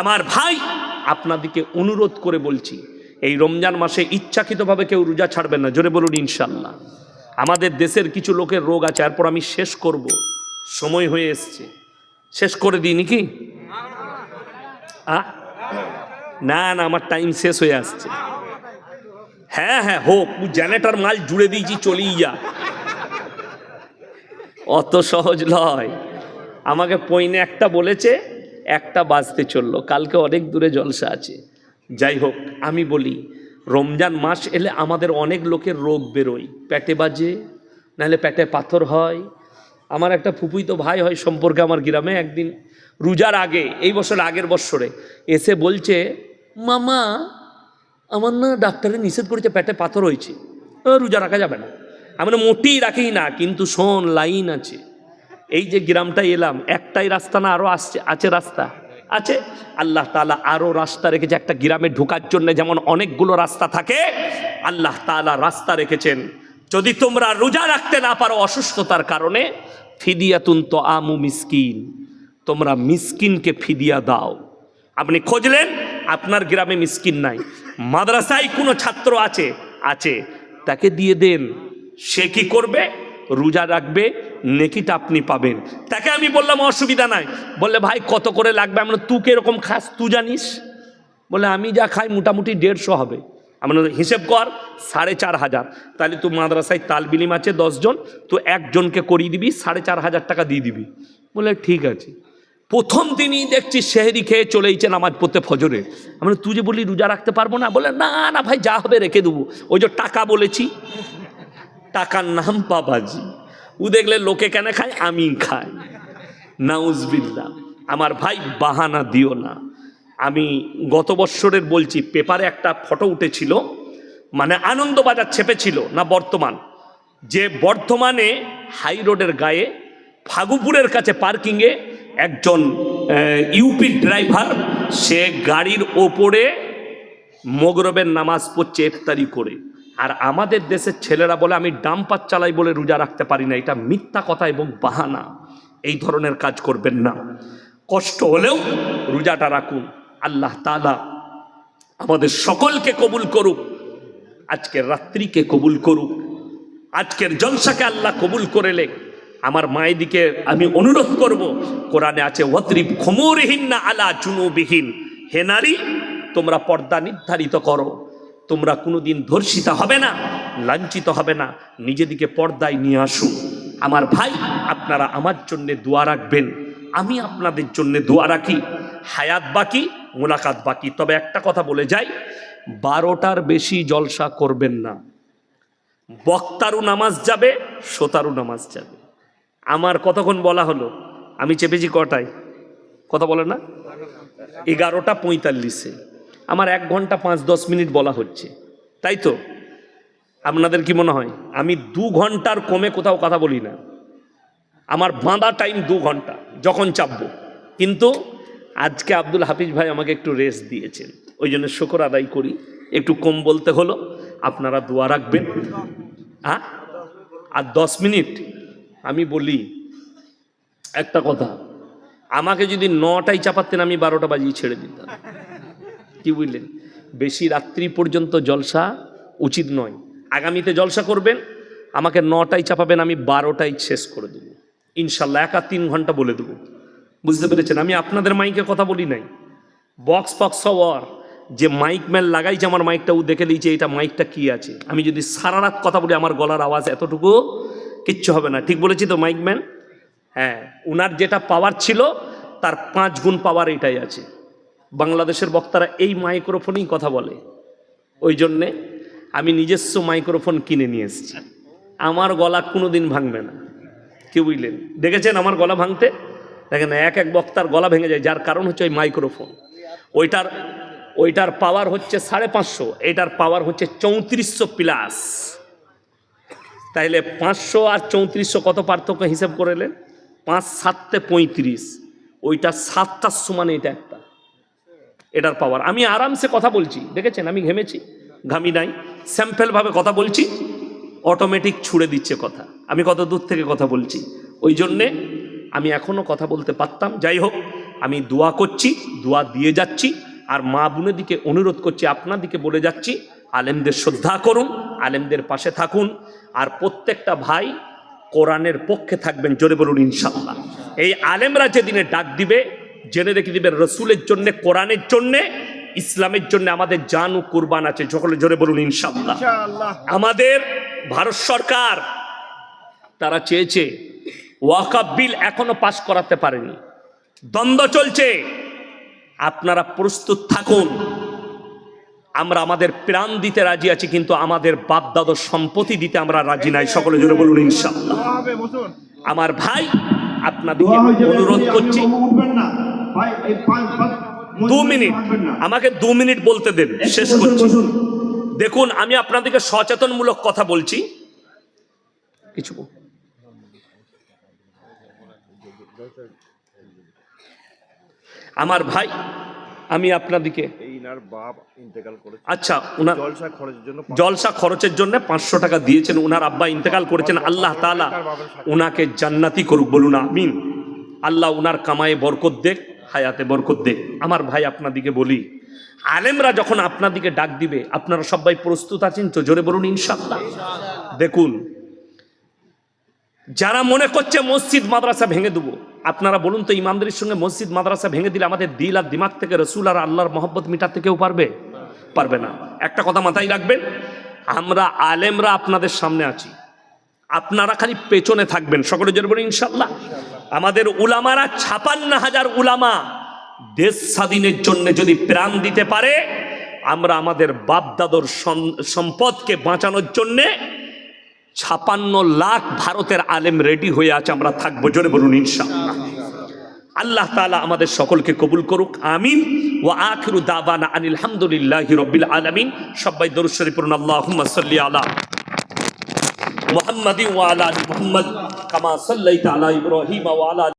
আমার ভাই আপনাদিকে অনুরোধ করে বলছি, এই রমজান মাসে ইচ্ছাকৃতভাবে কেউ রোজা ছাড়বেন না, জোরে বলুন ইনশাল্লাহ। আমাদের দেশের কিছু লোকের রোগ আছে, এরপর আমি শেষ করব। সময় হয়ে এসছে। শেষ করে দিই নাকি? না না, আমার টাইম শেষ হয়ে আসছে। হ্যাঁ হ্যাঁ হোক জেনারেটার মাল জুড়ে দিয়েছি, চলেই যা। অত সহজ নয় আমাকে পইনে একটা বলেছে একটা বাজতে চলল, কালকে অনেক দূরে জলসা আছে। যাই হোক, আমি বলি, রমজান মাস এলে আমাদের অনেক লোকের রোগ বেরোয়। পেটে বাজে, নাহলে পেটে পাথর হয়। আমার একটা ফুপুই তো ভাই হয়, সম্পর্কে আমার গ্রামে একদিন, রোজার আগে, এই বছর আগের বছরে এসে বলছে, মামা, আমার না ডাক্তারে নিষেধ করেছে, পেটে পাথর হয়েছে। রোজা রাখা যাবে না। আমরা মোটেই রাখি না, কিন্তু শোন, লাইন আছে। এই যে গ্রামটায় এলাম, একটাই রাস্তা না আরও আসছে, আছে রাস্তা। আছে? আল্লাহ তালা আরও রাস্তা রেখেছে, একটা গ্রামে ঢোকার জন্য যেমন অনেকগুলো রাস্তা থাকে, আল্লাহ তালা রাস্তা রেখেছেন। যদি তোমরা রোজা রাখতে না পারো অসুস্থতার কারণে, ফিদিয়াতুন তো আমু মিসকিন। তোমরা মিসকিনকে ফিদিয়া দাও। আপনি খোঁজলেন, আপনার গ্রামে মিসকিন নাই। মাদ্রাসায় কোনো ছাত্র আছে? আছে। তাকে দিয়ে দেন। সে কি করবে? রোজা রাখবে নেকিটা আপনি পাবেন। তাকে আমি বললাম, অসুবিধা নাই। বললে, ভাই, কত করে লাগবে? আমরা তুই কীরকম খাস, তুই জানিস? বলে আমি যা খাই মোটামুটি দেড়শো হবে। আমরা হিসেব কর, সাড়ে চার হাজার। তাহলে তুই মাদ্রাসায় তালবিলিম আছে দশজন তো একজনকে করিয়ে দিবি, সাড়ে চার হাজার টাকা দিয়ে দিবি। বলে ঠিক আছে। প্রথম দিনই দেখছি সেহেরি খেয়ে চলেইছে নামাজ পড়তে ফজরে। আমরা তুই যে বলি রোজা রাখতে পারব না? বলে না না ভাই, যা হবে রেখে দেবো। ওই যে টাকা বলেছি, টাকার নাম পাবাজি ও দেখলে লোকে কেন খায়? আমি খাই নাউজবিল্লা আমার ভাই, বাহানা দিও না। আমি গত বৎসরের বলছি, পেপারে একটা ফটো উঠেছিল মানে আনন্দবাজার ছেপেছিল, না বর্তমান? যে বর্ধমানে হাই রোডের গায়ে, ফাগুপুরের কাছে পার্কিংয়ে একজন ইউপি ড্রাইভার, সে গাড়ির ওপরে মগরবের নামাজ পড়ছে ইফতারি করে। আর আমাদের দেশের ছেলেরা বলে, আমি ডাম্পার চালাই বলে রোজা রাখতে পারি না। এটা মিথ্যা কথা এবং বাহানা। এই ধরনের কাজ করবেন না। কষ্ট হলেও রোজাটা রাখুন। আল্লাহ তালা আমাদের সকলকে কবুল করুক। আজকের রাত্রিকে কবুল করুক। আজকের জলসাকে আল্লাহ কবুল করে লেখ আমার মায়েদিকে আমি অনুরোধ করব, কোরআনে আছে ওয়াত্রিব খমুরহীন না আলা চুনুবিহীন হে নারী, তোমরা পর্দা নির্ধারিত করো। তোমরা কোনোদিন ধর্ষিতা হবে না, লাঞ্ছিত হবে না। নিজেদিকে পর্দায় নিয়ে আসুন। আমার ভাই, আপনারা আমার জন্যে দোয়া রাখবেন। আমি আপনাদের জন্য দোয়া রাখি। হায়াত বাকি, মোলাকাত বাকি। তবে একটা কথা বলে যাই, বারোটার বেশি জলসা করবেন না। বক্তারও নামাজ যাবে, শ্রোতারও নামাজ যাবে। আমার কতক্ষণ বলা হলো? আমি চেপেছি কটায়? কথা বলে না? এগারোটা পঁয়তাল্লিশে। আমার এক ঘণ্টা পাঁচ, দশ মিনিট বলা হচ্ছে। তাই তো? আপনাদের কি মনে হয়? আমি দু ঘণ্টার কমে কোথাও কথা বলি না। আমার বাঁধা টাইম দু ঘণ্টা, যখন চাপবো। কিন্তু আজকে আব্দুল হাফিজ ভাই আমাকে একটু রেস্ট দিয়েছেন। ওই জন্য শুকর আদায় করি। একটু কম বলতে হলো। আপনারা দোয়া রাখবেন। হ্যাঁ? আর দশ মিনিট আমি বলি একটা কথা। আমাকে যদি নটায় চাপাতেন, আমি বারোটা বাজিয়ে ছেড়ে দিতাম। কি বুঝলেন? বেশি রাত্রি পর্যন্ত জলসা উচিত নয়। আগামীতে জলসা করবেন, আমাকে নটায় চাপাবেন, আমি বারোটায় শেষ করে দেবো। ইনশাল্লাহ একা তিন ঘণ্টা বলে দেবো। বুঝতে পেরেছেন? আমি আপনাদের মাইকে কথা বলি নাই। বক্স ফক্স ওয়ার। যে মাইক ম্যান লাগাইছে আমার মাইকটা, ও দেখে নিয়েছে, এটা মাইকটা কি আছে? আমি যদি সারা রাত কথা বলি, আমার গলার আওয়াজ এতটুকু কিচ্ছু হবে না। ঠিক বলেছি তো, মাইক ম্যান? হ্যাঁ উনার যেটা পাওয়ার ছিল, তার পাঁচ গুণ পাওয়ার এটাই আছে। বাংলাদেশের বক্তারা এই মাইক্রোফোনেই কথা বলে। ওই জন্যে আমি নিজস্ব মাইক্রোফোন কিনে নিয়ে এসেছি। আমার গলা কোনো দিন ভাঙবে না। কি বুঝলেন? দেখেছেন আমার গলা ভাঙতে? দেখেন, এক এক বক্তার গলা ভেঙে যায়। যার কারণ হচ্ছে ওই মাইক্রোফোন। ওইটার ওইটার পাওয়ার হচ্ছে সাড়ে পাঁচশো। এটার পাওয়ার হচ্ছে চৌত্রিশশো প্লাস তাইলে পাঁচশো আর চৌত্রিশশো কত পার্থক্য হিসেব করেলেন পাঁচ সাততে পঁয়ত্রিশ। ওইটা সাতটার সমান এটা একটা। এটার পাওয়ার আমি আরামসে কথা বলছি, দেখেছেন? আমি ঘেমেছি, ঘামি নাই স্যাম্পেলভাবে কথা বলছি অটোমেটিক ছুড়ে দিচ্ছে কথা। আমি কত দূর থেকে কথা বলছি? ওই জন্যে আমি এখনও কথা বলতে পারতাম। যাই হোক, আমি দোয়া করছি, দোয়া দিয়ে যাচ্ছি, আর মা বোনেদিকে অনুরোধ করছি আপনাদিকে বলে যাচ্ছি, আলেমদের শ্রদ্ধা করুন, আলেমদের পাশে থাকুন, আর প্রত্যেকটা ভাই কোরআনের পক্ষে থাকবেন, জোরে বলুন ইনশাল্লাহ এই আলেমরা যেদিনে ডাক দিবে জেনে রেখে দিবেন রসুলের জন্যে কোরআনের জন্যে ইসলামের জন্য আমাদের জান ও কুরবান আছে। সকলে জোরে বলুন ইনশাল্লাহ আমাদের ভারত সরকার তারা চেয়েছে ওয়াকাব বিল এখনও পাশ করাতে পারেনি। দ্বন্দ্ব চলছে। আপনারা প্রস্তুত থাকুন। আমরা আমাদের প্রাণ দিতে রাজি আছি কিন্তু আমাদের বাপদাদর সম্পত্তি দিতে আমরা রাজি নাই। সকলে জোরে বলুন ইনশাল্লাহ আমার ভাই আপনাদের অনুরোধ করছি। দু মিনিট। আমাকে দু মিনিট বলতে দেন শেষ করছি। দেখুন আমি আপনাদেরকে সচেতনমূলক কথা বলছি। কিছু আমার ভাই আমি আপনাদিকে এই ইনার বাপ ইন্তেকাল করেছে। আচ্ছা উনার জলসা খরচের জন্য জলসা খরচের জন্য পাঁচশো টাকা দিয়েছেন উনার আব্বা ইন্তেকাল করেছেন। আল্লাহ তাআলা উনাকে জান্নাতি করুক বলুন আমিন। আল্লাহ উনার কামায়ে বরকত দেখ। হায়াতে বরকত দে। আমার ভাই আপনাদিকে বলি, আলেমরা যখন আপনাদিকে ডাক দিবে, আপনারা সবাই প্রস্তুত আছেন তো? জোরে বলুন ইনশাল্লাহ দেখুন, যারা মনে করছে মসজিদ, মাদ্রাসা ভেঙে দেবো, আপনারা বলুন তো, ইমামদের সঙ্গে মসজিদ, মাদ্রাসা ভেঙে দিলে আমাদের দিল আর দিমাগ থেকে রসুল আর আল্লাহর মহব্বত মিটাতে কেউ পারবে? পারবে না। একটা কথা মাথায় রাখবেন, আমরা আলেমরা আপনাদের সামনে আছি। আপনারা খালি পেছনে থাকবেন। সকলে জোরে বলুন ইনশাল্লাহ আমাদের উলামারা ছাপান্ন হাজার উলামা দেশ স্বাধীনের জন্য যদি প্রাণ দিতে পারে, আমরা আমাদের বাপদাদর সম্পদকে বাঁচানোর জন্যে ছাপান্ন লাখ ভারতের আলেম রেডি হয়ে আছে, আমরা থাকব, জোরে বলুন, ইনশাআল্লাহ। আল্লাহ তাআলা আমাদের সকলকে কবুল করুক, আমিন। ও আখিরু দাবানা আনিল হামদুলিল্লাহি আলামিন। সবাই দরুদ শরীফ পড়ুন, আল্লাহুম্মা সাল্লি আলা মুহাম্মাদিন ওয়া আলা আলি মুহাম্মদ। কামা সাল্লাইতা আলা ইব্রাহিম ওয়া আলা